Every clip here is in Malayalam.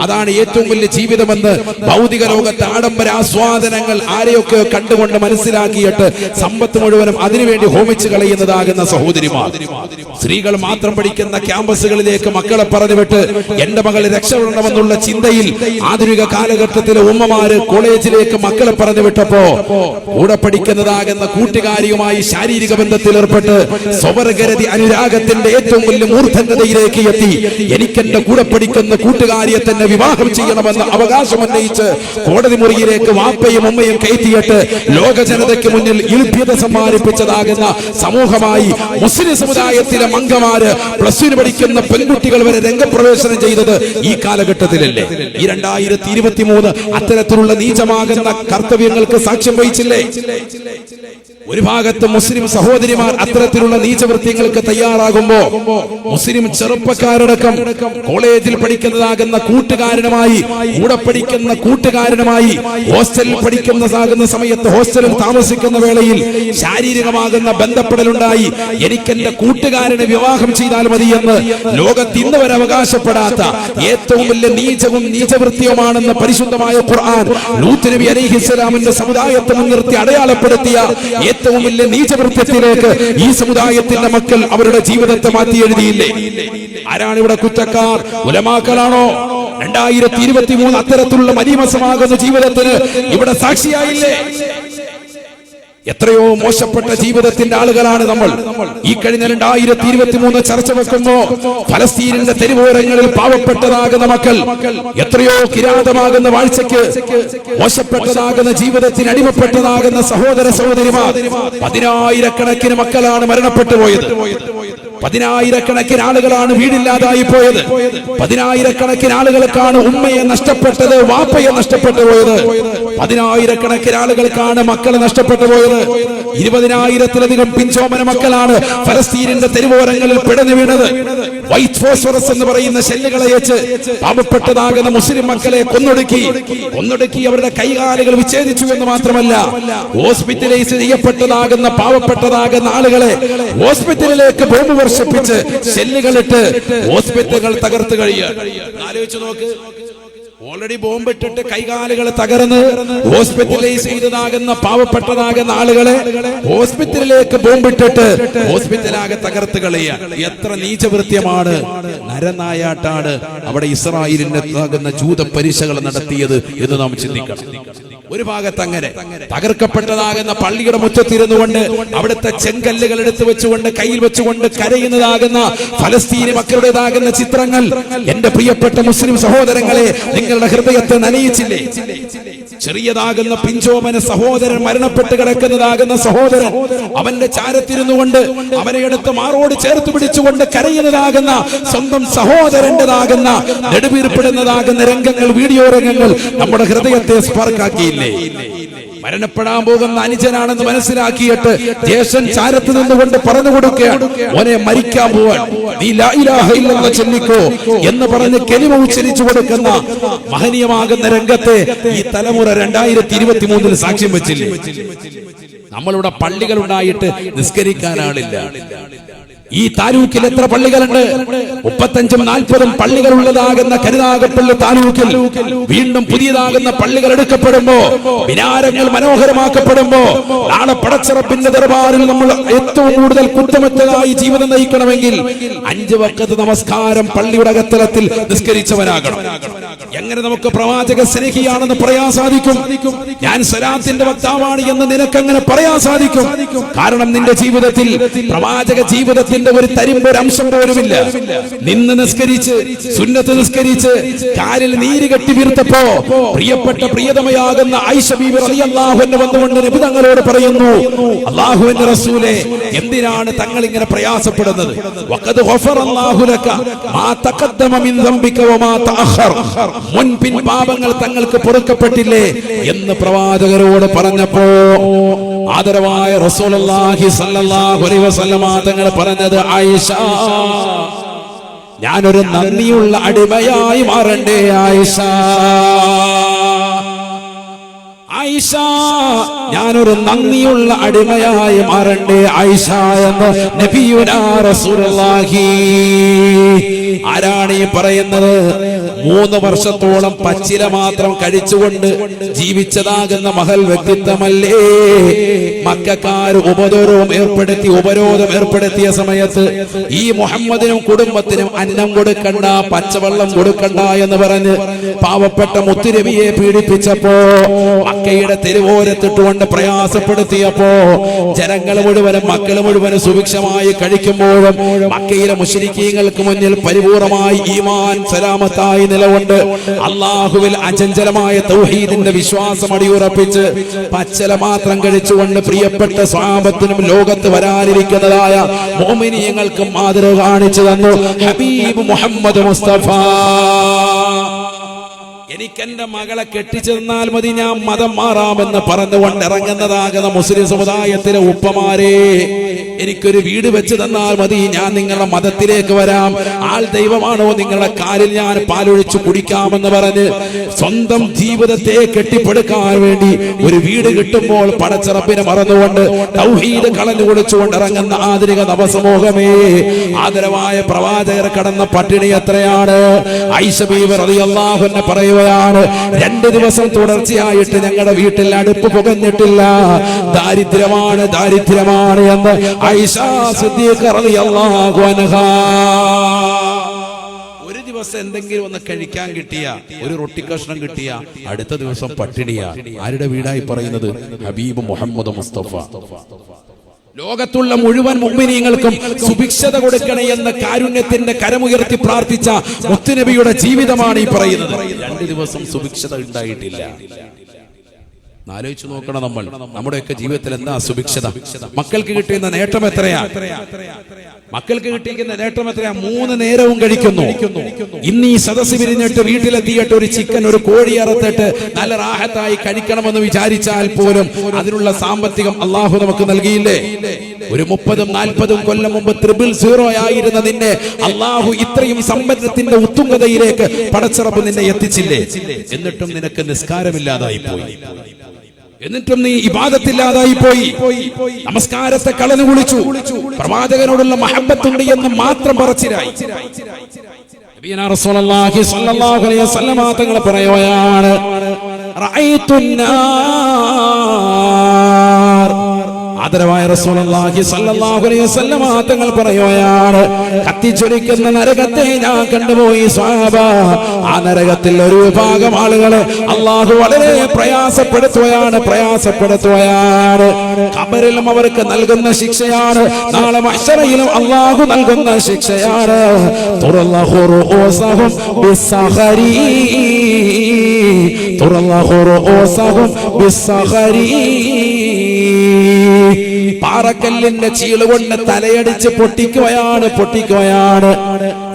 അതാണ് ഏറ്റവും വലിയ ജീവിതമെന്ന് ഭൗതിക ലോകത്തെ ആഡംബര ആസ്വാദനങ്ങൾ ആരെയൊക്കെ കണ്ടുകൊണ്ട് മനസ്സിലാക്കിയിട്ട് സമ്പത്ത് മുഴുവനും അതിനുവേണ്ടി ഹോമിച്ചു കളയുന്നതാകുന്ന സഹോദരിമാർ. സ്ത്രീകൾ മാത്രം പഠിക്കുന്ന ക്യാമ്പസുകളിലേക്ക് മക്കളെ പറഞ്ഞുവിട്ട് എന്റെ മകൾ രക്ഷപ്പെടണമെന്നുള്ള ചിന്തയിൽ ആധുനിക കാലഘട്ടത്തിലെ ഉമ്മമാര് കോളേജിലേക്ക് മക്കളെ പറഞ്ഞു വിട്ടപ്പോ കൂടെ പഠിക്കുന്നതാകുന്ന കൂട്ടുകാരിയുമായി ശാരീരിക ബന്ധത്തിൽ ഏർപ്പെട്ട് സ്വവർഗരതി അനുരാഗത്തിന്റെ ഏറ്റവും വലിയ മൂർധന്യതയിലേക്ക് എത്തി. എനിക്കെന്റെ കൂടെ പഠിക്കുന്ന കൂട്ടുകാരിയെ തന്നെ വിവാഹം ചെയ്യണമെന്ന് അവകാശം ഉന്നയിച്ച് കോടതി മുറിയിലേക്ക് വാപ്പയും ഉമ്മയും കയറ്റിയിട്ട് ലോക ജനതയ്ക്ക് മുന്നിൽ ഇൽഭ്യത സമ്മാനിപ്പിച്ചതാകുന്ന സമൂഹമായി മുസ്ലിം സമുദായത്തിലെ മംഗമാര് പ്ലസ് ടുവിന് പഠിക്കുന്ന പെൺകുട്ടികൾ വരെ രംഗപ്രവേശനം ചെയ്തത് ഈ കാലഘട്ടത്തിലല്ലേ? ഈ രണ്ടായിരത്തി ഇരുപത്തി മൂന്ന് അത്തരത്തിലുള്ള നീചമാകുന്ന കർത്തവ്യങ്ങൾക്ക് സാക്ഷ്യം വഹിച്ചില്ലേ? ഒരു ഭാഗത്ത് മുസ്ലിം സഹോദരിമാർ അത്തരത്തിലുള്ള നീചവൃത്യങ്ങൾക്ക് തയ്യാറാകുമ്പോ മുസ്ലിം ചെറുപ്പക്കാരടക്കം കോളേജിൽ പഠിക്കുന്നതാകുന്ന കൂട്ടുകാരനുമായി കൂടെ പഠിക്കുന്ന കൂട്ടുകാരനുമായി ഹോസ്റ്റലിൽ പഠിക്കുന്നതാകുന്ന സമയത്ത് ഹോസ്റ്റലിൽ താമസിക്കുന്ന വേളയിൽ ശാരീരികമാകുന്ന ബന്ധപ്പെടലുണ്ടായി. എനിക്ക് എന്റെ കൂട്ടുകാരനെ വിവാഹം ചെയ്താൽ മതി എന്ന് ലോകത്ത് ഇന്ന് വരെ അവകാശപ്പെടാത്ത ഏറ്റവും വലിയ നീചവും നീചവൃത്തിയുമാണെന്ന് പരിശുദ്ധമായ ഖുർആൻ ലൂത്ത് നബി അലൈഹിസ്സലാമിന്റെ സമുദായത്തെ മുൻനിർത്തി അടയാളപ്പെടുത്തിയ ഏറ്റവും വലിയ നീചവൃത്യത്തിലേക്ക് ഈ സമുദായത്തിന്റെ മക്കൾ അവരുടെ ജീവിതത്തെ മാറ്റി എഴുതിയില്ലേ ആരാണ് ഇവിടെ കുറ്റക്കാർ? ഉലമാക്കളാണോ? രണ്ടായിരത്തി ഇരുപത്തി മൂന്ന് അത്തരത്തിലുള്ള മരീമസമാകുന്ന ജീവിതത്തിന് ഇവിടെ സാക്ഷിയായില്ലേ? എത്രയോ മോശപ്പെട്ട ജീവിതത്തിന്റെ ആളുകളാണ് നമ്മൾ. ഈ കഴിഞ്ഞ രണ്ടായിരത്തി ഇരുപത്തി മൂന്ന് ചർച്ച വെക്കുമ്പോ ഫലസ്തീനിന്റെ തെരുവോരങ്ങളിൽ പാവപ്പെട്ടതാകുന്ന മക്കൾ എത്രയോ കിരാതമാകുന്ന വാഴ്ചയ്ക്ക് മോശപ്പെട്ടതാകുന്ന ജീവിതത്തിന് അടിമപ്പെട്ടതാകുന്ന സഹോദര സഹോദരിമാർ പതിനായിരക്കണക്കിന് മക്കളാണ് മരണപ്പെട്ടു പോയത്. പതിനായിരക്കണക്കിന് ആളുകളാണ് വീടില്ലാതായി പോയത്. പതിനായിരക്കണക്കിന് ആളുകൾക്കാണ് ഉമ്മയെ നഷ്ടപ്പെട്ടത് വാപ്പയെ നഷ്ടപ്പെട്ടു പോയത്. പതിനായിരക്കണക്കിന് ആളുകൾക്കാണ് മക്കളെ നഷ്ടപ്പെട്ടു പോയത്. ഇരുപതിനായിരത്തിലധികം പിഞ്ചോമന മക്കളാണ് ഫലസ്തീനിന്റെ തെരുവോരങ്ങളിൽ പിടഞ്ഞു വീണത്. വൈറ്റ് ഫോസ്ഫറസ് എന്ന് പറയുന്ന ശല്യങ്ങളെ വെച്ച് പാപപ്പെട്ടതാകുന്ന മുസ്ലിം മക്കളെ കൊന്നൊടുക്കി. കൊന്നൊടുക്കി അവരുടെ കൈകാലുകൾ വിച്ഛേദിച്ചു എന്ന് മാത്രമല്ല ഹോസ്പിറ്റലൈസ് ചെയ്യപ്പെട്ടതാകുന്ന പാവപ്പെട്ടതാകുന്ന ആളുകളെ ഹോസ്പിറ്റലിലേക്ക് ബോംബ് വർഷിപ്പിച്ച് സെല്ലുകളിട്ട് ഹോസ്പിറ്റലുകൾ തകർത്ത് കഴിയുക. ആലോചിച്ച് നോക്ക്. ഓൾറെഡി ബോംബിട്ടിട്ട് കൈകാലുകൾ തകർന്ന് ഹോസ്പിറ്റലൈസ് ചെയ്തതാകുന്ന പാവപ്പെട്ടതാകുന്ന ആളുകളെ ഹോസ്പിറ്റലിലേക്ക് ബോംബിട്ടിട്ട് ഹോസ്പിറ്റലാകെ തകർത്ത് കളയുക. എത്ര നീചവൃത്യമാണ് നരനായാട്ടാണ് അവിടെ ഇസ്രായേലിന്റെ ജൂത പരീക്ഷകൾ നടത്തിയത് എന്ന് നാം ചിന്തിക്കണം. ഒരു ഭാഗത്ത് അങ്ങനെ തകർക്കപ്പെട്ടതാകുന്ന പള്ളിയുടെ മുറ്റത്തിരുന്നു കൊണ്ട് അവിടുത്തെ ചെങ്കല്ലുകൾ എടുത്തു വെച്ചുകൊണ്ട് കയ്യിൽ വെച്ചുകൊണ്ട് കരയുന്നതാകുന്ന ഫലസ്തീനി മക്കളുടേതാകുന്ന ചിത്രങ്ങൾ. എന്റെ പ്രിയപ്പെട്ട മുസ്ലിം സഹോദരങ്ങളെ നിങ്ങളുടെ ഹൃദയത്തെ നനയിച്ചില്ലേ? ചെറിയതാകുന്ന പിഞ്ചോമന സഹോദരൻ മരണപ്പെട്ട് കിടക്കുന്നതാകുന്ന സഹോദരൻ അവന്റെ ചാരത്തിരുന്നു കൊണ്ട് അവനെ എടുത്ത് മാറോട് ചേർത്ത് പിടിച്ചുകൊണ്ട് കരയുന്നതാകുന്ന സ്വന്തം സഹോദരന്റേതാകുന്ന നെടുവീർപ്പെടുന്നതാകുന്ന രംഗങ്ങൾ വീഡിയോ രംഗങ്ങൾ നമ്മുടെ ഹൃദയത്തെ സ്പാർക്കാക്കിയില്ലേ? മരണപ്പെടാൻ പോകുന്ന അനുജനാണെന്ന് മനസ്സിലാക്കിയിട്ട് ജേഷൻ ചാരത്ത് നിന്നുകൊണ്ട് പറഞ്ഞു കൊടുക്കുകയാണ്. ഓനെ മരിക്കാൻ പോവാൻ. നീ ചൊല്ലിക്കോ എന്ന് പറഞ്ഞ് കെലിമ ഉച്ചരിച്ചു കൊടുക്കുന്ന മഹനീയമാകുന്ന രംഗത്തെ ഈ തലമുറ രണ്ടായിരത്തി ഇരുപത്തി മൂന്നിൽ സാക്ഷ്യം വെച്ചില്ലേ? നമ്മളിവിടെ പള്ളികൾ ഉണ്ടായിട്ട് നിസ്കരിക്കാൻ ആളില്ല. ഈ താലൂക്കിൽ എത്ര പള്ളികളുണ്ട്? മുപ്പത്തഞ്ചും നാൽപ്പതും പള്ളികൾ ഉള്ളതാകുന്ന കരുനാഗപ്പള്ളി താലൂക്കിൽ വീണ്ടും പുതിയതാകുന്ന പള്ളികൾ എടുക്കപ്പെടുമ്പോ വിനാരങ്ങൾ മനോഹരമാക്കപ്പെടുമ്പോ നാളെ പടച്ചിറപ്പിന്റെ ദർബാറിൽ നമ്മൾ ഏറ്റവും കൂടുതൽ കുറ്റമറ്റതായി ജീവിതം നയിക്കണമെങ്കിൽ അഞ്ച് വക്കത്ത് നമസ്കാരം പള്ളിയുടെ അകത്തലത്തിൽ നിസ്കരിച്ചവനാകണം. എങ്ങനെ നമുക്ക് പ്രവാചക സ്നേഹിയാണെന്ന് പറയാൻ സാധിക്കും? ഞാൻ സലാത്തിന്റെ വക്താവാണ് എന്ന് നിനക്കങ്ങനെ പറയാൻ സാധിക്കും. കാരണം നിന്റെ ജീവിതത്തിൽ പ്രവാചക ജീവിതത്തിന്റെ ഒരു തരിമ്പ് ഒരു അംശം പോലുമില്ല. നിന്ന് നിസ്കരിച്ച് സുന്നത്ത് നിസ്കരിച്ച് കാലിൽ നീര് കെട്ടി വീർത്തപ്പോ പ്രിയപ്പെട്ട പ്രിയതമയാകുന്ന അൻഹ വന്നുകൊണ്ട് നബി തങ്ങളോട് പറയുന്നു അള്ളാഹുവിന്റെ റസൂലേ എന്തിനാണ് തങ്ങൾ ഇങ്ങനെ പ്രയാസപ്പെടുന്നത്? വഖദ് ലക മാ തഖദ്ദമ മിൻ തഅഖർ. മുൻ പിൻ പാപങ്ങൾ തങ്ങൾക്ക് പൊറുക്കപ്പെട്ടില്ലേ എന്ന് പ്രവാചകരോട് പറഞ്ഞപ്പോ ആദരവായ സ്വല്ലല്ലാഹു അലൈഹി വസല്ലമ തങ്ങൾ പറഞ്ഞത് ആയിഷ ഞാനൊരു നന്ദിയുള്ള അടിമയായി മാറണ്ടേ ആയിഷ. ആയിഷ ഞാനൊരു നന്ദിയുള്ള അടിമയായി മാറണ്ടേ ആയിഷ എന്ന് നബിയുനാ റസൂലുള്ളാഹി. ആരാണ് ഈ പറയുന്നത്? മൂന്ന് വർഷത്തോളം പച്ചില മാത്രം കഴിച്ചുകൊണ്ട് ജീവിച്ചതാകുന്ന മഹൽ വ്യക്തിത്വമല്ലേ? മക്കാർ ഉപദ്രവം ഏർപ്പെടുത്തി ഉപരോധം ഏർപ്പെടുത്തിയ സമയത്ത് ഈ മുഹമ്മദിനും കുടുംബത്തിനും അന്നം കൊടുക്കണ്ട പച്ചവെള്ളം കൊടുക്കണ്ട എന്ന് പറഞ്ഞ് പാവപ്പെട്ട മുത്തുരവിയെ പീഡിപ്പിച്ചപ്പോ മക്കയുടെ തെരുവോരത്തിട്ടുകൊണ്ട് പ്രയാസപ്പെടുത്തിയപ്പോ ജനങ്ങൾ മുഴുവനും മക്കൾ മുഴുവനും സുഭിക്ഷമായി കഴിക്കുമ്പോഴും മക്കയിലെ മുഷരിക്കീങ്ങൾക്ക് മുന്നിൽ പരിപൂർണമായി ഈമാൻ സലാമത്തായി നിലകൊണ്ട് അള്ളാഹുവിൽ അചഞ്ചലമായ തൗഹീദിന്റെ വിശ്വാസം അടിയുറപ്പിച്ച് പച്ചല മാത്രം കഴിച്ചുകൊണ്ട് പ്രിയപ്പെട്ട സ്വാപത്തിനും ലോകത്ത് വരാനിരിക്കുന്നതായ മോമിനിയങ്ങൾക്ക് മാതൃക കാണിച്ചു തന്നു. ഹബീബ് മുഹമ്മദ് മുസ്തഫ. എനിക്ക് എന്റെ മകളെ കെട്ടിച്ചിരുന്നാൽ മതി ഞാൻ മതം മാറാമെന്ന് പറഞ്ഞുകൊണ്ട് ഇറങ്ങുന്നതാകുന്ന മുസ്ലിം സമുദായത്തിലെ ഉപ്പമാരെ. എനിക്കൊരു വീട് വെച്ച് തന്നാൽ മതി. ഞാൻ നിങ്ങളുടെ മതത്തിലേക്ക് വരാം. ആൾ ദൈവമാണോ നിങ്ങളുടെ കാലിൽ ഞാൻ പാലൊഴിച്ചു കുടിക്കാമെന്ന് പറഞ്ഞ് സ്വന്തം ജീവിതത്തെ കെട്ടിപ്പടുക്കാൻ വേണ്ടി ഒരു വീട് കിട്ടുമ്പോൾ പടച്ചിറപ്പിനെ മറന്നുകൊണ്ട് തൗഹീദ് കളഞ്ഞു കൊടുച്ചുകൊണ്ട് ഇറങ്ങുന്ന ആധുനിക നവസമൂഹമേ ആദരവായ പ്രവാചകർ കടന്ന പട്ടിണി എത്രയാണ്? ഐശബീവർന്നെ പറയുകയാണ് രണ്ട് ദിവസം തുടർച്ചയായിട്ട് ഞങ്ങളുടെ വീട്ടിൽ അടുപ്പ് പുകഞ്ഞിട്ടില്ല. ദാരിദ്ര്യമാണ് ദാരിദ്ര്യമാണ് എന്ന് ഒരു ദിവസം എന്തെങ്കിലും ഒന്ന് കഴിക്കാൻ കിട്ടിയ ഒരു റൊട്ടി കഷ്ണം കിട്ടിയ അടുത്ത ദിവസം പട്ടിണിയ. ആരുടെ വീടായി പറയുന്നത്? ഹബീബ് മുഹമ്മദ് മുസ്തഫ. ലോകത്തുള്ള മുഴുവൻ മുമ്മിനീങ്ങൾക്കും സുഭിക്ഷത കൊടുക്കണേ എന്ന കാരുണ്യത്തിന്റെ കരമുയർത്തി പ്രാർത്ഥിച്ച മുത്തുനബിയുടെ ജീവിതമാണ് ഈ പറയുന്നത്. രണ്ട് ദിവസം സുഭിക്ഷത ഉണ്ടായിട്ടില്ല. ആലോചിച്ചു നോക്കണം നമ്മൾ. നമ്മുടെയൊക്കെ ജീവിതത്തിൽ എന്താ സുഭിക്ഷത? മക്കൾക്ക് കിട്ടുന്ന നേട്ടം എത്രയാ? മക്കൾക്ക് കിട്ടിയിരിക്കുന്ന നേട്ടം എത്രയാ? മൂന്ന് നേരവും കഴിക്കുന്നു. ഇന്ന് ഈ സദസ് വിരിഞ്ഞിട്ട് വീട്ടിലെത്തിയിട്ട് ഒരു ചിക്കൻ ഒരു കോഴി അറുത്തിട്ട് നല്ല റാഹത്തായി കഴിക്കണമെന്ന് വിചാരിച്ചാൽ പോലും അതിനുള്ള സാമ്പത്തികം അള്ളാഹു നമുക്ക് നൽകിയില്ലേ? ഒരു മുപ്പതും നാൽപ്പതും കൊല്ലം മുമ്പ് ത്രിബിൾ സീറോ ആയിരുന്ന നിന്നെ അള്ളാഹു ഇത്രയും സമ്പന്നത്തിന്റെ ഉത്തുംഗതയിലേക്ക് പടച്ചിറപ്പ് നിന്നെ എത്തിച്ചില്ലേ? എന്നിട്ടും നിനക്ക് നിസ്കാരമില്ലാതായി പോയി. എന്നിട്ടും നീ ഇബാദത്തില്ലാതായി പോയി. നമസ്കാരത്തെ കളഞ്ഞു കുളിച്ചു പ്രവാചകനോടുള്ള മഹബത്തുണ്ട് എന്ന് മാത്രം വസല്ലമ തങ്ങൾ പറയുകയാണ് ആദരവായ റസൂലുള്ളാഹി സ്വല്ലല്ലാഹു അലൈഹി വസല്ലമ തങ്ങൾ പറയുകയാണ് കത്തിച്ചൊരിക്കുന്ന നരകത്തെ ഞാൻ കണ്ടുപോയി സ്വഹാബ ആ നരകത്തിൽ ഒരു വിഭാഗം ആളുകളെ അള്ളാഹു വളരെ പ്രയാസപ്പെടുത്തുകയാണ് പ്രയാസപ്പെടുത്തുകയാണ്. ഖബറിലും അവർക്ക് നൽകുന്ന ശിക്ഷയാണ് നാളെ മഹ്ശറയിലും അള്ളാഹു നൽകുന്ന ശിക്ഷയാണ്. തുറല്ലഹു റൂസഹും ബിസ്സഖരി കൊണ്ട് പാറക്കല്ലിന്റെ തലയടിച്ച് പൊട്ടിക്കുകയാണ് പൊട്ടിക്കുകയാണ്.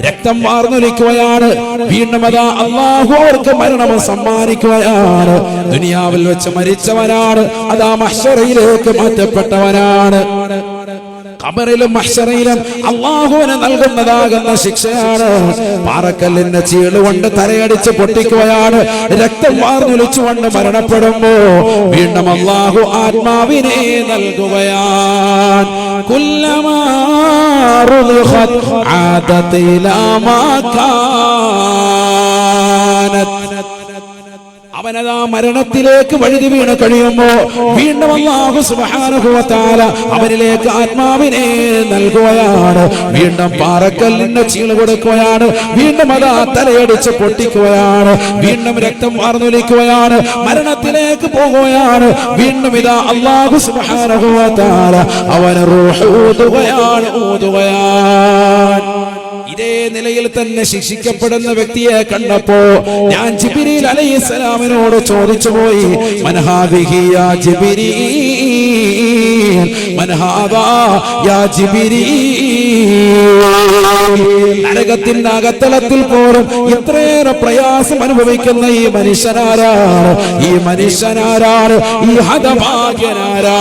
രക്തം വാർന്നൊലിക്കുകയാണ്. വീണ്ടും അതാ അള്ളാഹു മരണം സമ്മാനിക്കുകയാണ്. ദുനിയാവിൽ വെച്ച് മരിച്ചവനാണ് അതാ മഷറയിലേക്ക് മാറ്റപ്പെട്ടവനാണ് ഖബറിലും മഹ്ശറയിലും അള്ളാഹുവിന് നൽകുന്നതാകുന്ന ശിക്ഷയാണ്. പാറക്കല്ലിന്റെ ചീളുകൊണ്ട് തലയടിച്ച് പൊട്ടിക്കുകയാണ്. രക്തം വാർന്നൊലിച്ചുകൊണ്ട് മരണപ്പെടുമ്പോ വീണ്ടും അള്ളാഹു ആത്മാവിനെ നൽകുകയാണ്. കുല്ലമാ റുളിഖത് അവനതാ മരണത്തിലേക്ക് വഴുതി വീണ് കഴിയുമ്പോ വീണ്ടും അള്ളാഹു തആല അവനിലേക്ക് ആത്മാവിനെ നൽകുകയാണ്. വീണ്ടും പാറക്കല്ലിന്റെ ചീൾ കൊടുക്കുകയാണ്. വീണ്ടും അതാ തലയടിച്ച് പൊട്ടിക്കുകയാണ്. വീണ്ടും രക്തം വാർന്നൊലിക്കുകയാണ്. മരണത്തിലേക്ക് പോകുകയാണ്. വീണ്ടും ഇതാ അള്ളാഹു തആല അവന് ഊതുകയാണ് ഊതുകയാണ്. ഇതേ നിലയിൽ തന്നെ ശിക്ഷിക്കപ്പെടുന്ന വ്യക്തിയെ കണ്ടപ്പോ ഞാൻ ജിബിരിൽ അലൈഹിസ്സലാമിനോട് ചോദിച്ചു പോയി നരകത്തിന്റെ അകത്തളത്തിൽ പോലും ഇത്രയേറെ പ്രയാസം അനുഭവിക്കുന്ന ഈ മനുഷ്യനാരാണ് ഈ മനുഷ്യനാരാണ് ഈ ഹതഭാഗ്യനാരാണ്.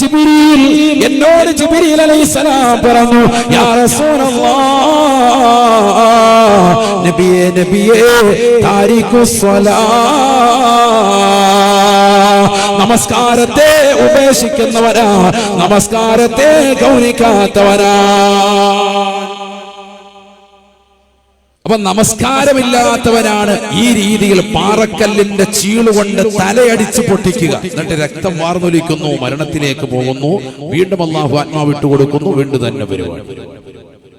ജിബ്രീൽ എന്നോട് ജിബ്രീൽ അലൈഹിസ്സലാം പറഞ്ഞു യാ റസൂലല്ലാഹ് നബിയേ നബിയേ താരിഖു നമസ്കാരത്തെ ഉപേക്ഷിക്കുന്നവരാ നമസ്കാരത്തെ ഗൗനിക്കാത്തവരാ. അപ്പൊ നമസ്കാരമില്ലാത്തവരാണ് ഈ രീതിയിൽ പാറക്കല്ലിന്റെ ചീളുകൊണ്ട് തലയടിച്ച് പൊട്ടിക്കുക. എന്നിട്ട് രക്തം വാർന്നൊലിക്കുന്നു മരണത്തിലേക്ക് പോകുന്നു. വീണ്ടും അള്ളാഹു ആത്മാ വിട്ടുകൊടുക്കുന്നു. വീണ്ടും തന്നെ പരിപാടി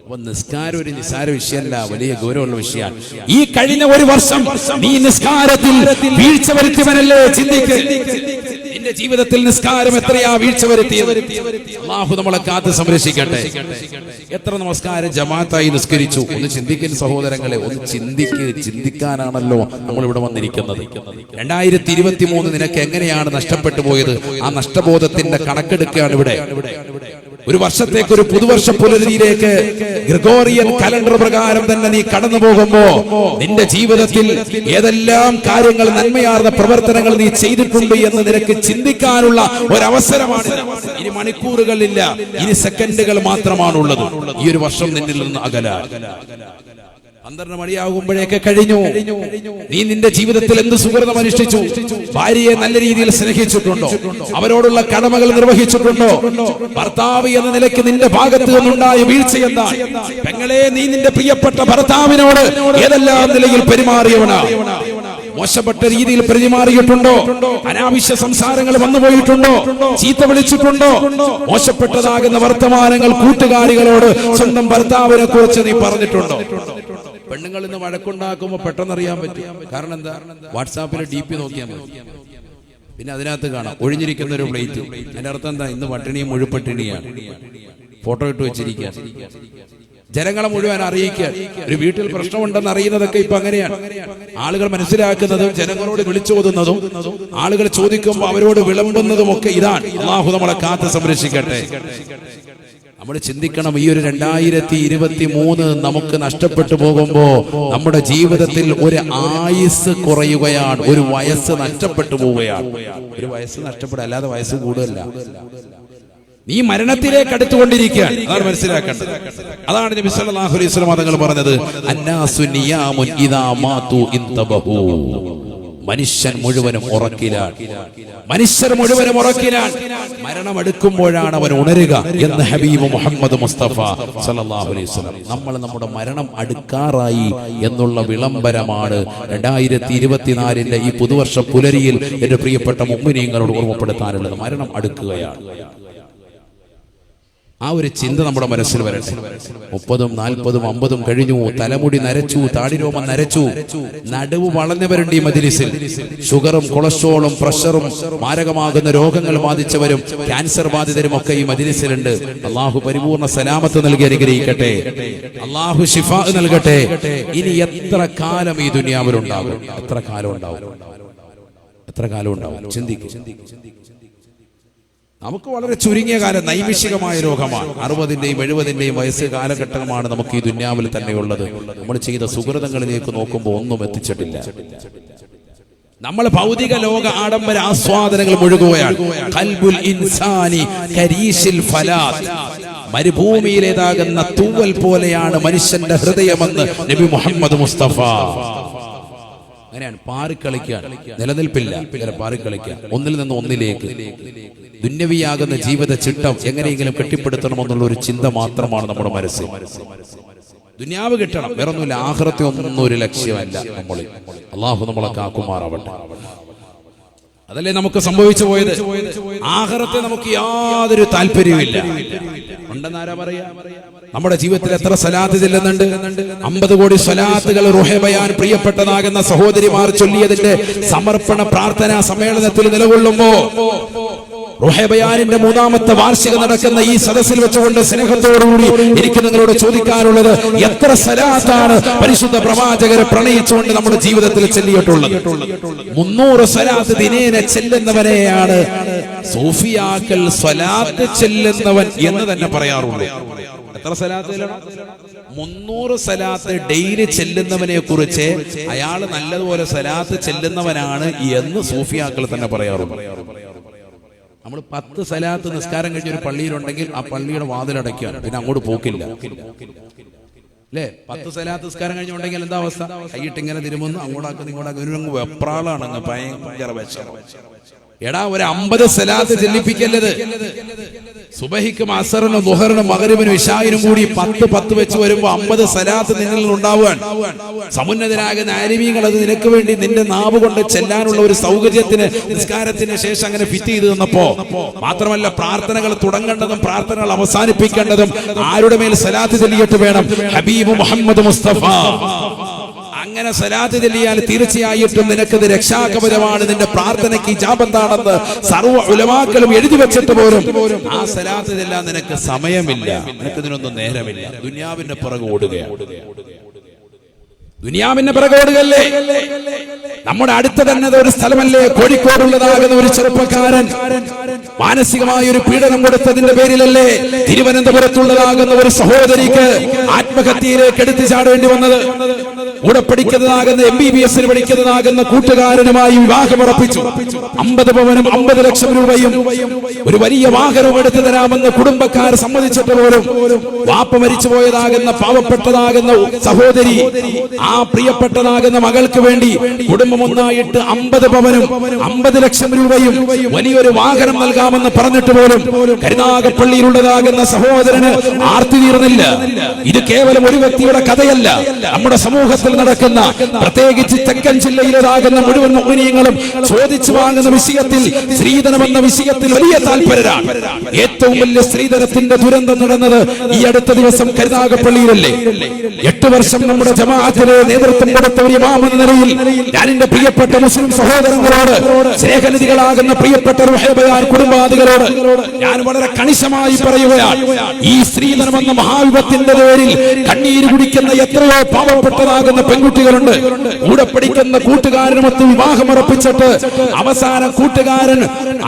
അപ്പൊ നിസ്കാരം ഒരു നിസ്സാര വിഷയമല്ല വലിയ ഗൗരവമുള്ള വിഷയമാണ്. ഈ കഴിഞ്ഞ ഒരു വർഷം നീ നിസ്കാരത്തിൽ വീഴ്ച വരുത്തിയവനല്ലേ? ചിന്തിക്ക്. നിന്റെ ജീവിതത്തിൽ നിസ്കാരം എത്രയാ വീഴ്ച വരുത്തിയത്? അള്ളാഹു നമ്മളെ കാത്ത് സംരക്ഷിക്കട്ടെ. എത്ര നമസ്കാരം ജമാഅത്തായി നിസ്കരിച്ചു? ഒന്ന് ചിന്തിക്കുന്ന സഹോദരങ്ങളെ ഒന്ന് ചിന്തിക്ക് ചിന്തിക്കാനാണല്ലോ നമ്മൾ ഇവിടെ വന്നിരിക്കുന്നത്. രണ്ടായിരത്തി ഇരുപത്തി മൂന്ന് നിനക്ക് എങ്ങനെയാണ് നഷ്ടപ്പെട്ടു പോയത്? ആ നഷ്ടബോധത്തിന്റെ കണക്കെടുക്കുകയാണ് ഇവിടെ. ഒരു വർഷത്തേക്ക് ഒരു പുതുവർഷ പുലരിയിലേക്ക് ഗ്രിഗോറിയൻ കലണ്ടർ പ്രകാരം തന്നെ നീ കടന്നു പോകുമ്പോ നിന്റെ ജീവിതത്തിൽ ഏതെല്ലാം കാര്യങ്ങൾ നന്മയാർന്ന പ്രവർത്തനങ്ങൾ നീ ചെയ്തിട്ടുണ്ട് എന്ന് നിനക്ക് ചിന്തിക്കാനുള്ള ഒരവസരമാണ്. ഇനി മണിക്കൂറുകളില്ല ഇനി സെക്കൻഡുകൾ മാത്രമാണുള്ളത്. ഈ ഒരു വർഷം നിന്നിൽ നിന്ന് അകല പന്ത്രണ്ട് മണിയാകുമ്പോഴേക്ക് കഴിഞ്ഞു. നീ നിന്റെ ജീവിതത്തിൽ എന്ത് സുഹൃതം അനുഷ്ഠിച്ചു? ഭാര്യയെ നല്ല രീതിയിൽ സ്നേഹിച്ചിട്ടുണ്ടോ? അവരോടുള്ള കടമകൾ നിർവഹിച്ചിട്ടുണ്ടോ? ഭർത്താവ് എന്ന നിലയ്ക്ക് നിന്റെ ഭാഗത്ത് നിന്നുണ്ടായ വീഴ്ച എന്താ? പെങ്ങളെ നീ നിന്റെ പ്രിയപ്പെട്ട ഭർത്താവിനോട് ഏതെല്ലാം നിലയിൽ പെരുമാറിയവനാ? മോശപ്പെട്ട രീതിയിൽ പെരുമാറിയിട്ടുണ്ടോ? അനാവശ്യ സംസാരങ്ങൾ വന്നുപോയിട്ടുണ്ടോ ചീത്ത വിളിച്ചിട്ടുണ്ടോ? മോശപ്പെട്ടതാകുന്ന വർത്തമാനങ്ങൾ കൂട്ടുകാരികളോട് സ്വന്തം ഭർത്താവിനെ കുറിച്ച് നീ പറഞ്ഞിട്ടുണ്ടോ? പെണ്ണുങ്ങൾ ഇന്ന് വഴക്കുണ്ടാക്കുമ്പോ പെട്ടെന്ന് അറിയാൻ പറ്റും. കാരണം എന്താ? വാട്സാപ്പിലെ ഡി പി നോക്കിയാൽ മതി. പിന്നെ അതിനകത്ത് കാണാം. ഒഴിഞ്ഞിരിക്കുന്ന ഒരു പ്ലേറ്റ്. അതിന്റെ അർത്ഥം എന്താ? ഇന്ന് പട്ടിണിയും മുഴുപട്ടിണിയാണ് ഫോട്ടോ ഇട്ട് വെച്ചിരിക്കുക ജനങ്ങളെ മുഴുവൻ അറിയിക്കുക. ഒരു വീട്ടിൽ പ്രശ്നമുണ്ടെന്ന് അറിയുന്നതൊക്കെ ഇപ്പൊ അങ്ങനെയാണ്. ആളുകൾ മനസ്സിലാക്കുന്നതും ജനങ്ങളോട് വിളിച്ചോതുന്നതും ആളുകൾ ചോദിക്കുമ്പോൾ അവരോട് വിളമ്പുന്നതും ഒക്കെ ഇതാണ്. അള്ളാഹു നമ്മളെ കാത്ത് സംരക്ഷിക്കട്ടെ. നമ്മൾ ചിന്തിക്കണം ഈ ഒരു രണ്ടായിരത്തി ഇരുപത്തി മൂന്ന് നമുക്ക് നഷ്ടപ്പെട്ടു പോകുമ്പോ നമ്മുടെ ജീവിതത്തിൽ ഒരു ആയുസ് കുറയുകയാണ് ഒരു വയസ്സ് നഷ്ടപ്പെട്ടു പോവുകയാണ്. ഒരു വയസ്സ് നഷ്ടപ്പെടുക അല്ലാതെ വയസ്സ് കൂടുതലല്ല. നീ മരണത്തിലേക്ക് അടുത്തുകൊണ്ടിരിക്കുകയാണ് അതാണ് മനസ്സിലാക്കേണ്ടത്. അതാണ് നബി സല്ലല്ലാഹു അലൈഹി വസല്ലം തങ്ങൾ പറഞ്ഞത് അന്നാസു നിയാമുൻ ഇദാ മാതു ഇൻതബഹു മനുഷ്യൻ മുഴുവനും ഉറക്കിലാണ്. മനുഷ്യർ മുഴുവനും ഉറക്കിലാണ്. മരണം അടുക്കുമ്പോഴാണ് അവൻ ഉണരുക എന്ന് ഹബീബ് മുഹമ്മദ് മുസ്തഫ സല്ലല്ലാഹു അലൈഹി വസല്ലം. നമ്മൾ നമ്മുടെ മരണം അടുക്കാറായി എന്നുള്ള വിളംബരമാണ് രണ്ടായിരത്തി ഇരുപത്തിനാലിന്റെ ഈ പുതുവർഷ പുലരിയിൽ എന്റെ പ്രിയപ്പെട്ട മുമ്പിനീങ്ങളോട് ഓർമ്മപ്പെടുത്താനുള്ളത്. മരണം അടുക്കുകയാണ്. ആ ഒരു ചിന്ത നമ്മുടെ മനസ്സിൽ വരട്ടെ. മുപ്പതും നാൽപ്പതും അമ്പതും കഴിഞ്ഞു. തലമുടി നരച്ചു താടിരോമം നരച്ചു. നടുവ് വളഞ്ഞവരുണ്ട് ഈ മജിലിസിൽ. ഷുഗറും കൊളസ്ട്രോളും പ്രഷറും മാരകമാകുന്ന രോഗങ്ങൾ ബാധിച്ചവരും ക്യാൻസർ ബാധിതരും ഒക്കെ ഈ മജിലിസിലുണ്ട്. അള്ളാഹു പരിപൂർണ സലാമത്ത് നൽകി അനുഗ്രഹിക്കട്ടെ. അള്ളാഹു ഷിഫാ നൽകട്ടെ. ഇനി എത്ര കാലം ഈ ദുനിയാവിലുണ്ടാവും? എത്ര കാലം ഉണ്ടാവും? എത്ര കാലം ഉണ്ടാവും? ചിന്തിക്കും. നമുക്ക് വളരെ ചുരുങ്ങിയ കാലം നൈമിഷികമായ രോഗമാണ്. അറുപതിന്റെയും എഴുപതിന്റെയും വയസ്സ് കാലഘട്ടമാണ് നമുക്ക് ഈ ദുന്യാവിൽ തന്നെയുള്ളത് നമ്മൾ ചെയ്ത സുഹൃതങ്ങളിലേക്ക് നോക്കുമ്പോൾ ഒന്നും എത്തിച്ചിട്ടില്ല. നമ്മൾ ഭൗതിക ലോക ആഡംബര ആസ്വാദനങ്ങൾ മുഴുകുകയാണ്. ഇൻസാനി കരീശിൽ ഫലാത്ത് മരുഭൂമിയിലേതാകുന്ന തൂവൽ പോലെയാണ് മനുഷ്യന്റെ ഹൃദയമെന്ന് നബി മുഹമ്മദ് മുസ്തഫ. അങ്ങനെയാണ്. പാറിക്കളിക്കാൻ നിലനിൽപ്പില്ല. ഇങ്ങനെ പാറിക്കളിക്കാൻ ഒന്നിൽ നിന്ന് ഒന്നിലേക്ക്. ദുന്യവിയാകുന്ന ജീവിത ചിട്ടം എങ്ങനെയെങ്കിലും കെട്ടിപ്പടുത്തണമെന്നുള്ള ഒരു ചിന്ത മാത്രമാണ് നമ്മുടെ മനസ്സിൽ ദുന്യാവ് കിട്ടണം. വേറൊന്നുമില്ല. ആഹ്റത്തെ ഒന്നും ഒരു ലക്ഷ്യമല്ല നമ്മൾ അള്ളാഹു നമ്മളെ കാക്കുമാറാവട്ടെ. അതല്ലേ നമുക്ക് സംഭവിച്ചു പോയത്? ആഹ്റത്തെ നമുക്ക് യാതൊരു താല്പര്യവുമില്ല. ഉണ്ടെന്നാരാ പറയാ? നമ്മുടെ ജീവിതത്തിൽ എത്ര സലാത്ത് ചെല്ലുന്നുണ്ട്? അമ്പത് കോടി സ്വലാത്തുകൾ റുഹബയാൻ പ്രിയപ്പെട്ടതാകുന്ന സഹോദരിമാർ ചൊല്ലിയതിന്റെ സമർപ്പണ പ്രാർത്ഥനാ സമ്മേളനത്തിൽ നിലകൊള്ളുമ്പോ റുഹബയാനിന്റെ മൂന്നാമത്തെ വാർഷികം നടക്കുന്ന ഈ സദസ്സിൽ വെച്ചുകൊണ്ട് സ്നേഹത്തോടുകൂടി എനിക്ക് നിങ്ങളോട് ചോദിക്കാനുള്ളത് എത്ര സലാത്താണ് പരിശുദ്ധ പ്രവാചകരെ പ്രണയിച്ചുകൊണ്ട് നമ്മുടെ ജീവിതത്തിൽ ചെല്ലിയിട്ടുള്ളത്? മുന്നൂറ് സലാത്ത് ദിനേന ചെല്ലുന്നവനെയാണ് സൂഫിയാക്കൾ സ്വലാത്ത് ചെല്ലുന്നവൻ എന്ന് തന്നെ പറയാറുള്ളൂ. എത്ര സലാത്ത് മുന്നൂറ് സലാത്ത് ഡെയിലി ചെല്ലുന്നവനെ കുറിച്ച് അയാൾ നല്ലതുപോലെ സലാത്ത് ചെല്ലുന്നവനാണ് എന്ന് സൂഫിയാക്കൾ തന്നെ പറയാറുണ്ട്. നമ്മൾ പത്ത് സലാത്ത് നിസ്കാരം കഴിഞ്ഞ ഒരു പള്ളിയിലുണ്ടെങ്കിൽ ആ പള്ളിയുടെ വാതിലടയ്ക്കുക പിന്നെ അങ്ങോട്ട് പോക്കില്ല. അല്ലേ പത്ത് സലാത്ത് നിസ്കാരം കഴിഞ്ഞുണ്ടെങ്കിൽ എന്താ അവസ്ഥ? കൈയിട്ട് ഇങ്ങനെ തിരുമുന്നു അങ്ങോട്ടാക്കുന്നു ഇങ്ങോട്ടാക്കുന്നു അങ്ങ് വെപ്രാളാണ് അങ്ങ് ഭയങ്കര വിഷമം എടാ ഒരു അമ്പത് സലാത്ത് ചെല്ലിപ്പിക്കല്ലത്. സുബഹിക്കും അസറിനും ദുഹറിനും മകരിനും ഇഷായിനും കൂടി പത്ത് പത്ത് വെച്ച് വരുമ്പോ അമ്പത് സലാത്ത് നിങ്ങളിൽ ഉണ്ടാവുകയാണ്. സമുന്നതരാകുന്ന ആരിമീങ്ങൾ അത് നിനക്ക് വേണ്ടി നിന്റെ നാവ് കൊണ്ട് ചെല്ലാനുള്ള ഒരു സൗകര്യത്തിന് നിസ്കാരത്തിന് ശേഷം അങ്ങനെ ഫിറ്റ് ചെയ്തു തന്നപ്പോ മാത്രമല്ല പ്രാർത്ഥനകൾ തുടങ്ങേണ്ടതും പ്രാർത്ഥനകൾ അവസാനിപ്പിക്കേണ്ടതും ആരുടെ മേൽ സലാത്ത് ചെല്ലിയിട്ട് വേണം? ഹബീബ് മുഹമ്മദ് മുസ്തഫ. അങ്ങനെ സലാത്ത് ചെല്ലിയാൽ തീർച്ചയായിട്ടും നിനക്കത് രക്ഷാകവരമാണ് നിന്റെ പ്രാർത്ഥനയ്ക്ക് ജാപന്താണെന്ന് സർവ ഉലമാക്കളും എഴുതി വെച്ചിട്ട് പോലും ആ സലാത്ത് ചെല്ലാൻ നിനക്ക് സമയമില്ല. നിനക്ക് ഇതിനൊന്നും നേരമില്ല. ദുനിയാവിന്റെ പുറകെ ഓടുകയാണ്. ദുനിയാവിന്റെ പിറകെ ഓടുകയല്ലേ? നമ്മുടെ അടുത്ത് തന്നെ ഒരു സ്ഥലമല്ലേ? കോഴിക്കോടുള്ളതാകുന്ന ഒരു ചെറുപ്പക്കാരൻ മാനസികമായ ഒരു പീഡനം കൊടുത്തതിന്റെ പേരിലല്ലേ തിരുവനന്തപുരത്തുള്ളതാകുന്ന ഒരു സഹോദരിക്ക് ആത്മഹത്യയിലേക്ക് എടുത്തു ചാടേണ്ടി വന്നത്? കൂടെ പഠിക്കുന്നതാകുന്ന എം ബി ബി എസിന് പഠിക്കുന്നതാകുന്ന കൂട്ടുകാരനുമായി വിവാഹമുറപ്പിച്ചു അമ്പത് പവനും അമ്പത് ലക്ഷം രൂപയും ഒരു വലിയ വാഹനം എടുത്തു തരാമെന്ന് കുടുംബക്കാർ സമ്മതിച്ചിട്ട് പോലും വാപ്പ മരിച്ചു പോയതാകുന്ന പാവപ്പെട്ടതാകുന്ന സഹോദരി ആ പ്രിയപ്പെട്ടതാകുന്ന മകൾക്ക് വേണ്ടി കുടുംബം ഒന്നായിട്ട് അമ്പത് പവനും അമ്പത് ലക്ഷം രൂപയും വലിയൊരു വാഹനം നൽകാമെന്ന് പറഞ്ഞിട്ട് പോലും കരുനാഗപ്പള്ളിയിലുള്ളതാകുന്ന സഹോദരന് ആർത്തി തീർന്നില്ല. ഇത് കേവലം ഒരു വ്യക്തിയുടെ കഥയല്ല. നമ്മുടെ സമൂഹത്തിൽ നടക്കുന്ന പ്രത്യേകിച്ച് തെക്കൻ ജില്ലയിലേതാകുന്ന മുഴുവൻ മുഗ്നീയങ്ങളും ചോദിച്ചു വാങ്ങുന്ന വിഷയത്തിൽ സ്ത്രീധനം എന്ന വിഷയത്തിൽ വലിയ താല്പര്യരാണ്. ഏറ്റവും വലിയ സ്ത്രീധനത്തിന്റെ ദുരന്തം നടന്നത് ഈ അടുത്ത ദിവസം കരുനാഗപ്പള്ളിയിലല്ലേ? എട്ട് വർഷം നമ്മുടെ ജമാഅത്തിന് നേതൃത്വം കൊടുത്ത ഒരു ഇമാം എന്ന നിലയിൽ ഞാൻ എന്റെ പ്രിയപ്പെട്ട മുസ്ലിം സഹോദരങ്ങളോട് സ്നേഹനിധികളാകുന്ന പ്രിയപ്പെട്ട റുഹേബയാൻ കുടുംബാദികളോട് ഞാൻ വളരെ കണിശമായി പറയുകയാണ്. ഈ സ്ത്രീധനം എന്ന മഹാവിപത്തിന്റെ പേരിൽ കണ്ണീര് കുടിക്കുന്ന എത്രയോ പാവപ്പെട്ടതാകുന്ന പെൺകുട്ടികളുണ്ട്. കൂടെ പഠിക്കുന്ന കൂട്ടുകാരനുമൊത്ത് വിവാഹം ഉറപ്പിച്ചിട്ട് അവസാനം കൂട്ടുകാരൻ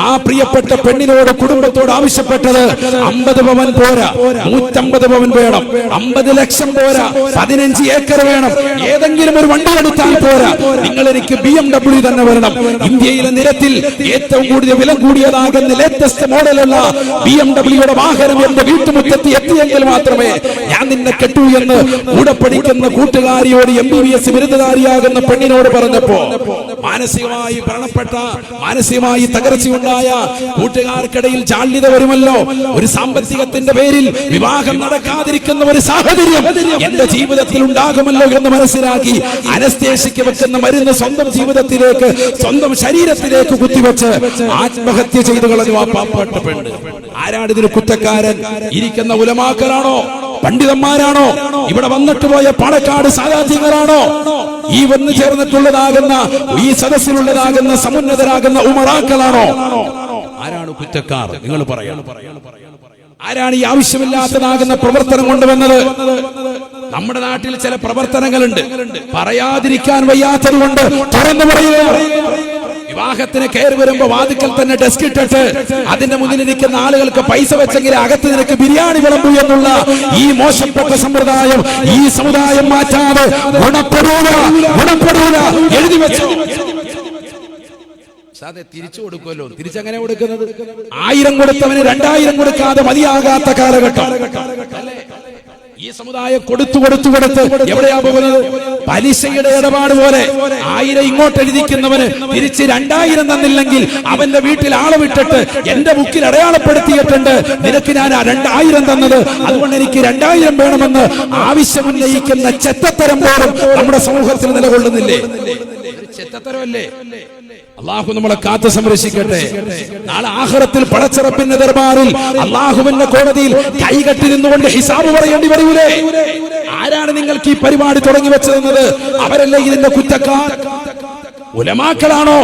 ആ പ്രിയപ്പെട്ട പെണ്ണിനോട് കുടുംബത്തോട് ആവശ്യപ്പെട്ടത് അമ്പത് പവൻ പോരാ നൂറ്റമ്പത് പവൻ വേണം അമ്പത് ലക്ഷം പോരാ പതിനഞ്ച് ഏക്കർ വേണം ഏതെങ്കിലും ഒരു വണ്ടി എടുത്താൽ പോരാ. നിങ്ങൾ എനിക്ക് ബി എം ഡബ്ല്യു തന്നെ വരണം. ഇന്ത്യയിലെ നിരത്തിൽ ഏറ്റവും കൂടുതൽ വില കൂടിയതാകുന്ന ലേറ്റസ്റ്റ് മോഡലുള്ള ബി എം ഡബ്ല്യൂയുടെ വാഹനം എന്റെ വീട്ടുമുറ്റത്ത് എത്തിയെങ്കിൽ മാത്രമേ ഞാൻ നിന്നെ കെട്ടൂ എന്ന് കൂടെ പഠിക്കുന്ന കൂട്ടുകാരിയോട് എം ബി ബി എസ് ബിരുദധാരിയാകുന്ന പെണ്ണിനോട് പറഞ്ഞപ്പോ മാനസികമായി വ്രണപ്പെട്ട മാനസികമായി തകർച്ചയുണ്ടായ കൂട്ടുകാർക്കിടയിൽ ജാള്യത വരുമല്ലോ. ഒരു സാമ്പത്തികത്തിന്റെ പേരിൽ വിവാഹം നടക്കാതിരിക്കുന്ന ഒരു സാഹചര്യം എന്റെ ജീവിതത്തിൽ ഉണ്ടാകുമല്ലോ എന്ന് മനസ്സിലാക്കി അനസ്തേഷിക്ക് വെക്കുന്ന മരുന്ന് സ്വന്തം ജീവിതത്തിലേക്ക് സ്വന്തം ശരീരത്തിലേക്ക് കുത്തിവെച്ച് ആത്മഹത്യ ചെയ്തു കളഞ്ഞു ആ പാവപ്പെട്ട പെണ്ണ്. ആരാണ് ഇതിന് കുറ്റക്കാരൻ? ഇരിക്കുന്ന ഉലമാക്കലാണോ പണ്ഡിതന്മാരാണോ? ഇവിടെ വന്നിട്ട് പോയ പാലക്കാട് സാധാത്യങ്ങളാണോ ഈ വന്നു ചേർന്നിട്ടുള്ളതാകുന്ന ഈ സദസ്സിലുള്ളതാകുന്ന സമുന്നതരാകുന്ന ഉമറാക്കളാണോ? ആരാണ് കുറ്റക്കാർ? നിങ്ങൾ പറയാം. ആരാണ് ഈ ആവശ്യമില്ലാത്തതാകുന്ന പ്രവർത്തനം കൊണ്ടുവന്നത്? നമ്മുടെ നാട്ടിൽ ചില പ്രവർത്തനങ്ങളുണ്ട്. പറയാതിരിക്കാൻ വയ്യാത്തത് കൊണ്ട് തുറന്നു പറയുക. വിവാഹത്തിന് കയറി വരുമ്പോ വാതിക്കൽ തന്നെ ഡെസ്ക് ഇട്ടിട്ട് അതിന്റെ മുന്നിൽ ഇരിക്കുന്ന ആളുകൾക്ക് പൈസ വെച്ചെങ്കിൽ അകത്ത് നിനക്ക് ബിരിയാണി വിളമ്പു എന്നുള്ള ഈ മോശപ്പെട്ട സമ്പ്രദായം ഈ സമുദായം മാറ്റാതെ ഗുണപ്പെടൂല ഗുണപ്പെടൂല. എഴുതി വെച്ചു. തിരിച്ചു കൊടുക്കുമല്ലോ. കൊടുക്കുന്നത്? ആയിരം കൊടുത്തവന് രണ്ടായിരം കൊടുക്കാതെ മതിയാകാത്ത കാലഘട്ടം? ഈ സമുദായം കൊടുത്തു കൊടുത്തു കൊടുത്ത് എവിടെയാ പോകുന്നത്? പലിശയുടെ ഇടപാട് പോലെ. ആയിരം ഇങ്ങോട്ട് എഴുതിക്കുന്നവന് തിരിച്ച് രണ്ടായിരം തന്നില്ലെങ്കിൽ അവന്റെ വീട്ടിൽ ആളെ വിട്ടിട്ട് എന്റെ ബുക്കിൽ അടയാളപ്പെടുത്തിയിട്ടുണ്ട്. നിനക്ക് ഞാൻ ആ രണ്ടായിരം തന്നത്. അതുകൊണ്ട് എനിക്ക് രണ്ടായിരം വേണമെന്ന് ആവശ്യമുന്നയിക്കുന്ന ചെത്തത്തരം പോലും നമ്മുടെ സമൂഹത്തിൽ നിലകൊള്ളുന്നില്ലേ? ചെത്തത്തരം ചെത്തത്തരമല്ലേ അള്ളാഹു നമ്മളെ കാത്തു സംരക്ഷിക്കട്ടെ. നാളെ ആഹ്റത്തിൽ പടച്ചിറപ്പിന്റെ ദർബാറിൽ അള്ളാഹുവിന്റെ കോടതിയിൽ കൈകെട്ടി നിന്നുകൊണ്ട് ഹിസാബ് പറയേണ്ടി വരൂലേ? ആരാണ് നിങ്ങൾക്ക് ഈ പരിപാടി തുടങ്ങി വെച്ചതെന്നത്? അവരല്ലേ ഇതിന്റെ കുറ്റക്കാർ? ഉലമാക്കളാണോ?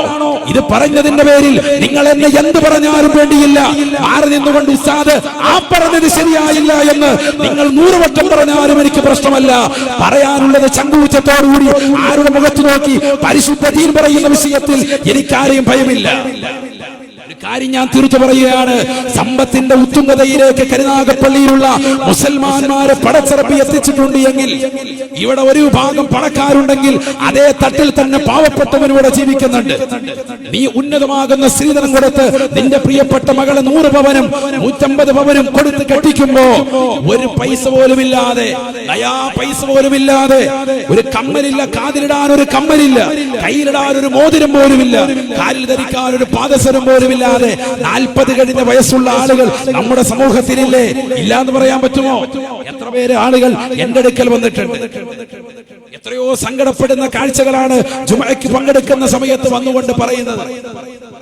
ഇത് പറഞ്ഞതിന്റെ പേരിൽ നിങ്ങൾ എന്നെ എന്ത് പറഞ്ഞാലും വേണ്ടിയില്ല. മാറി നിന്നുകൊണ്ട് ഉസ്താദ് ആ പറഞ്ഞത് ശരിയായില്ല എന്ന് നിങ്ങൾ നൂറുവട്ടം പറഞ്ഞാലും എനിക്ക് പ്രശ്നമല്ല. പറയാനുള്ളത് ചങ്കൂച്ചത്തോടുകൂടി ആരുടെ മുഖത്ത് നോക്കി പരിശുദ്ധ ദീൻ പറയുന്ന വിഷയത്തിൽ എനിക്കാരെയും ഭയമില്ല. കാര്യം ഞാൻ തീർത്തു പറയുകയാണ്. സമ്പത്തിന്റെ ഉത്തുംഗതയിലേക്ക് കരുനാഗപ്പള്ളിയിലുള്ള മുസൽമാന്മാരെ പടച്ചിറപ്പി എത്തിച്ചിട്ടുണ്ട് എങ്കിൽ ഇവിടെ ഒരു ഭാഗം പണക്കാരുണ്ടെങ്കിൽ അതേ തട്ടിൽ തന്നെ പാവപ്പെട്ടവൻ ഇവിടെ ജീവിക്കുന്നുണ്ട്. നീ ഉന്നതമാകുന്ന സ്ത്രീധനം കൊടുത്ത് നിന്റെ പ്രിയപ്പെട്ട മകളെ നൂറ് പവനും നൂറ്റമ്പത് പവനും കൊടുത്ത് കെട്ടിക്കുമ്പോ ഒരു പൈസ പോലും ഇല്ലാതെ നയാ പൈസ പോലും ഇല്ലാതെ ഒരു കമ്മലില്ല കാതിലിടാൻ ഒരു കമ്മലില്ല കയ്യിലിടാൻ ഒരു മോതിരം പോലുമില്ല കാലിൽ ധരിക്കാൻ ഒരു പാദസരം പോലും ഇല്ലാതെ നാൽപ്പത് കഴിഞ്ഞ വയസ്സുള്ള ആളുകൾ നമ്മുടെ സമൂഹത്തിലില്ലേ ഇല്ല എന്ന് പറയാൻ പറ്റുമോ? എത്ര പേര് ആളുകൾ എന്റെ അടുക്കൽ വന്നിട്ടുണ്ട്. എത്രയോ സങ്കടപ്പെടുന്ന കാഴ്ചകളാണ് ജുമയ്ക്ക് പങ്കെടുക്കുന്ന സമയത്ത് വന്നുകൊണ്ട് പറയുന്നത്.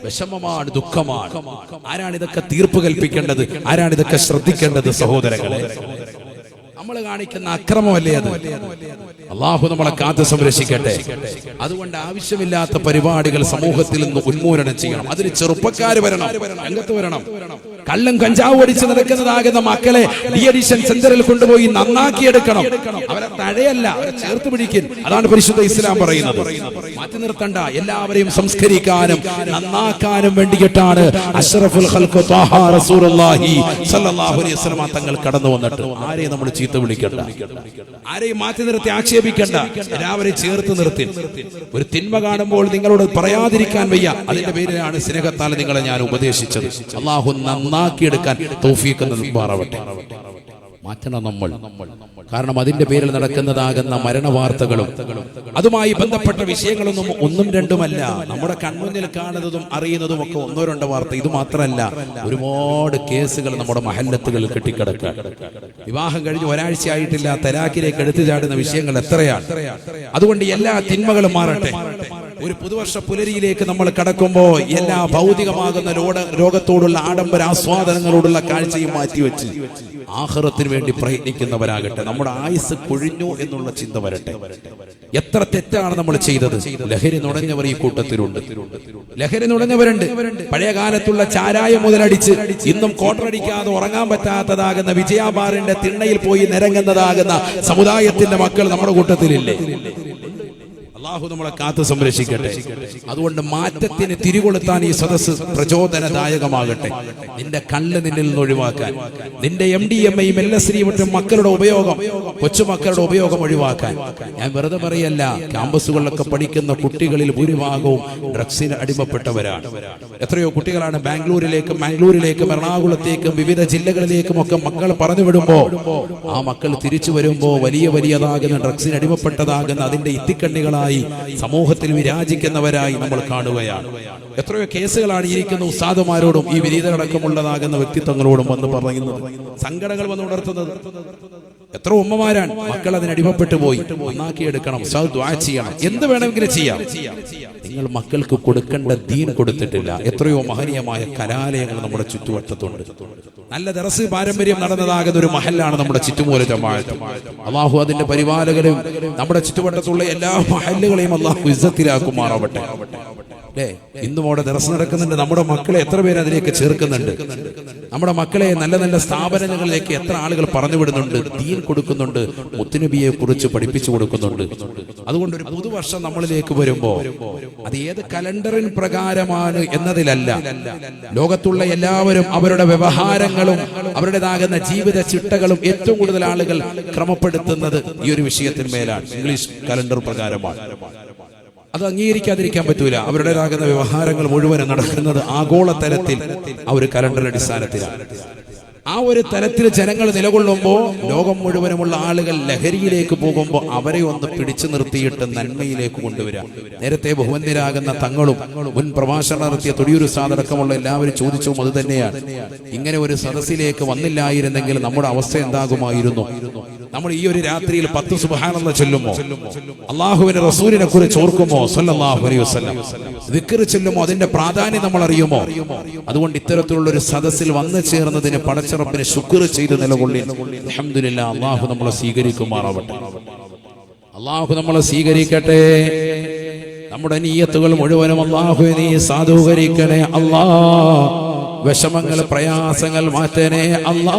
വിഷമമാണ് ദുഃഖമാണ്. ആരാണ് ഇതൊക്കെ തീർപ്പ് കൽപ്പിക്കേണ്ടത്? ആരാണ് ഇതൊക്കെ ശ്രദ്ധിക്കേണ്ടത് സഹോദരങ്ങളെ? നമ്മൾ കാണിക്കുന്ന അക്രമമല്ലേ അത്? അള്ളാഹു നമ്മളെ കാത്തു സംരക്ഷിക്കട്ടെ. അതുകൊണ്ട് ആവശ്യമില്ലാത്ത പരിപാടികൾ സമൂഹത്തിൽ നിന്ന് ഉന്മൂലനം ചെയ്യണം. അതിന് ചെറുപ്പക്കാർ വരണം രംഗത്ത് വരണം. കള്ളും കഞ്ചാവ് അടിച്ച് നടക്കുന്നതാകുന്ന മക്കളെ ഡി അഡിഷൻ സെന്ററിൽ കൊണ്ടുപോയി നന്നാക്കി എടുക്കണം അവരെ തഴയല്ല അവരെ ചേർത്ത് പിടിക്കും. അതാണ് പരിശുദ്ധ ഇസ്ലാം പറയുന്നത്. മാറ്റി നിർത്തണ്ട. എല്ലാവരെയും സംസ്കരിക്കാനും നന്നാക്കാനും വേണ്ടിയിട്ടാണ് അഷ്റഫുൽ ഖൽഖു റസൂലുള്ളാഹി അലൈഹി വസല്ലം തങ്ങൾ കടന്നു വന്നിട്ട്. ആരെയും നമ്മൾ ചീത്ത വിളിക്കണ്ട? ആരെയും മാറ്റി നിർത്തി ആക്ഷേപിക്കണ്ട. എല്ലാവരെയും ചേർത്ത് നിർത്തി. ഒരു തിന്മ കാണുമ്പോൾ നിങ്ങളോട് പറയാതിരിക്കാൻ വയ്യ. അതിന്റെ പേരിലാണ് സ്നേഹത്താൽ നിങ്ങളെ ഞാൻ ഉപദേശിച്ചത്. അള്ളാഹു നന്നാക്കിയെടുക്കാൻ തൗഫീഖ് നൽകുമാറാവട്ടെ മാറ്റണം നമ്മൾ. കാരണം അതിന്റെ പേരിൽ നടക്കുന്നതാകുന്ന മരണ വാർത്തകളും അതുമായി ബന്ധപ്പെട്ട വിഷയങ്ങളൊന്നും ഒന്നും രണ്ടുമല്ല. നമ്മുടെ കൺമുന്നിൽ കാണുന്നതും അറിയുന്നതും ഒക്കെ ഒന്നോ രണ്ടോ വാർത്ത. ഇത് മാത്രമല്ല ഒരുപാട് കേസുകൾ നമ്മുടെ മഹല്ലത്തുകളിൽ കെട്ടിക്കിടക്കുക. വിവാഹം കഴിഞ്ഞ് ഒരാഴ്ചയായിട്ടില്ല തലാഖിലേക്ക് എടുത്തു ചാടുന്ന വിഷയങ്ങൾ എത്രയാണ്? അതുകൊണ്ട് എല്ലാ തിന്മകളും മാറട്ടെ. ഒരു പുതുവർഷ പുലരിയിലേക്ക് നമ്മൾ കടക്കുമ്പോൾ എല്ലാ ഭൗതികമാകുന്ന രോഗത്തോടുള്ള ആഡംബര ആസ്വാദനങ്ങളോടുള്ള കാഴ്ചയും മാറ്റിവെച്ച് ആഹ്റത്തിന് വേണ്ടി പ്രയത്നിക്കുന്നവരാകട്ടെ. നമ്മുടെ ആയുസ് കൊഴിഞ്ഞു എന്നുള്ള ചിന്ത വരട്ടെ. എത്ര തെറ്റാണ് നമ്മൾ ചെയ്തത്? ലഹരി നുടഞ്ഞവർ ഈ കൂട്ടത്തിലുണ്ട്. ലഹരി നുടഞ്ഞവരുണ്ട് പഴയ കാലത്തുള്ള ചാരായ മുതലടിച്ച് ഇന്നും കോട്ടറടിക്കാതെ ഉറങ്ങാൻ പറ്റാത്തതാകുന്ന വിജയാബാറിന്റെ തിണ്ണയിൽ പോയി നിരങ്ങുന്നതാകുന്ന സമുദായത്തിന്റെ മക്കൾ നമ്മുടെ കൂട്ടത്തിലില്ലേ? അള്ളാഹു നമ്മളെ കാത്തു സംരക്ഷിക്കട്ടെ. അതുകൊണ്ട് മാറ്റത്തിന് തിരികൊളുത്താൻ ഈ സദസ് പ്രചോദനദായകമാകട്ടെ. നിന്റെ കണ്ണ് നിന്നിൽ നിന്ന് ഒഴിവാക്കാൻ. നിന്റെ എം ഡി എം ഐയും എൽ മറ്റും മക്കളുടെ ഉപയോഗം കൊച്ചുമക്കളുടെ ഉപയോഗം ഒഴിവാക്കാൻ. ഞാൻ വെറുതെ പറയല്ല ക്യാമ്പസുകളിലൊക്കെ പഠിക്കുന്ന കുട്ടികളിൽ ഭൂരിഭാഗവും ഡ്രഗ്സിന് അടിമപ്പെട്ടവരാണ്. എത്രയോ കുട്ടികളാണ് ബാംഗ്ലൂരിലേക്കും മാംഗ്ലൂരിലേക്കും എറണാകുളത്തേക്കും വിവിധ ജില്ലകളിലേക്കും ഒക്കെ മക്കൾ പറഞ്ഞു വിടുമ്പോ ആ മക്കൾ തിരിച്ചു വരുമ്പോ വലിയ വലിയതാകുന്ന ഡ്രഗ്സിന് അടിമപ്പെട്ടതാകുന്ന അതിന്റെ ഇത്തിക്കണ്ണികളായി സമൂഹത്തിൽ വിരാജിക്കുന്നവരായി നമ്മൾ കാണുകയാണ്. എത്രയോ കേസുകളാണ് ഇരിക്കുന്ന. ഉസ്താദുമാരോടും ഈ വിരീതടക്കമുള്ളതാകുന്ന വ്യക്തിത്വങ്ങളോടും വന്ന് പറയുന്നത്. സങ്കടങ്ങൾ വന്ന് ഉണർത്തുന്നത്. എത്ര ഉമ്മമാരാണ്? മക്കൾ അതിന് അടിമപ്പെട്ടു പോയി. നന്നാക്കിയെടുക്കണം ചെയ്യണം. എന്ത് വേണമെങ്കിലും ചെയ്യാം. നിങ്ങൾ മക്കൾക്ക് കൊടുക്കേണ്ട ദീൻ കൊടുത്തിട്ടില്ല. എത്രയോ മഹനീയമായ കലാലയങ്ങൾ നമ്മുടെ ചുറ്റുവട്ടത്തുണ്ട്. നല്ല ദറസ് പാരമ്പര്യം നടന്നതാകുന്ന ഒരു മഹലാണ് നമ്മുടെ ചുറ്റുമൂല ജമാഅത്ത്. അള്ളാഹു അതിന്റെ പരിപാലകരും നമ്മുടെ ചുറ്റുവട്ടത്തുള്ള എല്ലാ മഹലുകളെയും അള്ളാഹു ഇസ്സത്തിലാക്കുമാറാവട്ടെ. ഇന്നും അവിടെ ദർശനം നടക്കുന്നുണ്ട്. നമ്മുടെ മക്കളെ എത്ര പേര് അതിലേക്ക് ചേർക്കുന്നുണ്ട്? നമ്മുടെ മക്കളെ നല്ല നല്ല സ്ഥാപനങ്ങളിലേക്ക് എത്ര ആളുകൾ പറഞ്ഞു വിടുന്നുണ്ട് തീൻ കൊടുക്കുന്നുണ്ട് മുത്തുനബിയെ കുറിച്ച് പഠിപ്പിച്ചു കൊടുക്കുന്നുണ്ട്. അതുകൊണ്ട് ഒരു പുതുവർഷം നമ്മളിലേക്ക് വരുമ്പോ അത് ഏത് കലണ്ടറിൻ പ്രകാരമാണ് എന്നതിലല്ല. ലോകത്തുള്ള എല്ലാവരും അവരുടെ വ്യവഹാരങ്ങളും അവരുടേതാകുന്ന ജീവിത ചിട്ടകളും ഏറ്റവും കൂടുതൽ ആളുകൾ ക്രമപ്പെടുത്തുന്നത് ഈ ഒരു വിഷയത്തിന്മേലാണ്. ഇംഗ്ലീഷ് കലണ്ടർ പ്രകാരമാണ്. അത് അംഗീകരിക്കാതിരിക്കാൻ പറ്റൂല. അവരുടേതാകുന്ന വ്യവഹാരങ്ങൾ മുഴുവൻ നടക്കുന്നത് ആഗോള തലത്തിൽ ആ ഒരു കലണ്ടർ അടിസ്ഥാനത്തിലാണ്. ആ ഒരു തലത്തിൽ ജനങ്ങൾ നിലകൊള്ളുമ്പോൾ ലോകം മുഴുവനുമുള്ള ആളുകൾ ലഹരിയിലേക്ക് പോകുമ്പോൾ അവരെ ഒന്ന് പിടിച്ചു നിർത്തിയിട്ട് നന്മയിലേക്ക് കൊണ്ടുവരാ. നേരത്തെ ബഹുവന്യരാകുന്ന തങ്ങളും മുൻ പ്രഭാഷണം നടത്തിയ തൊടിയൊരു സാധനക്കമുള്ള എല്ലാവരും ചോദിച്ചും അത് തന്നെയാണ്. ഇങ്ങനെ ഒരു സദസ്സിലേക്ക് വന്നില്ലായിരുന്നെങ്കിൽ നമ്മുടെ അവസ്ഥ എന്താകുമായിരുന്നു? നമ്മൾ ഈ ഒരു രാത്രിയിൽ പത്ത് സുബഹാനെന്ന് ചൊല്ലുമോ? അള്ളാഹുവിന്റെ റസൂലിനെ കുറിച്ച് ഓർക്കുമോ? അലൈഹി ചൊല്ലുമോ? അതിന്റെ പ്രാധാന്യം നമ്മൾ അറിയുമോ? അതുകൊണ്ട് ഇത്തരത്തിലുള്ള ഒരു സദസ്സിൽ വന്നു ചേർന്നതിന് പടച്ചിറപ്പിന് ശുക്ർ ചെയ്ത് നിലകൊള്ളി അൽഹംദുലില്ലാ അള്ളാഹു നമ്മളെ സ്വീകരിക്കുമാറാവട്ടെ. അള്ളാഹു നമ്മളെ സ്വീകരിക്കട്ടെ. നമ്മുടെ നീയത്തുകൾ മുഴുവനും അള്ളാഹു നീ സാധൂകരിക്കണേ. അള്ളാ വിഷമങ്ങൾ പ്രയാസങ്ങൾ മാറ്റണേ. അല്ലാ.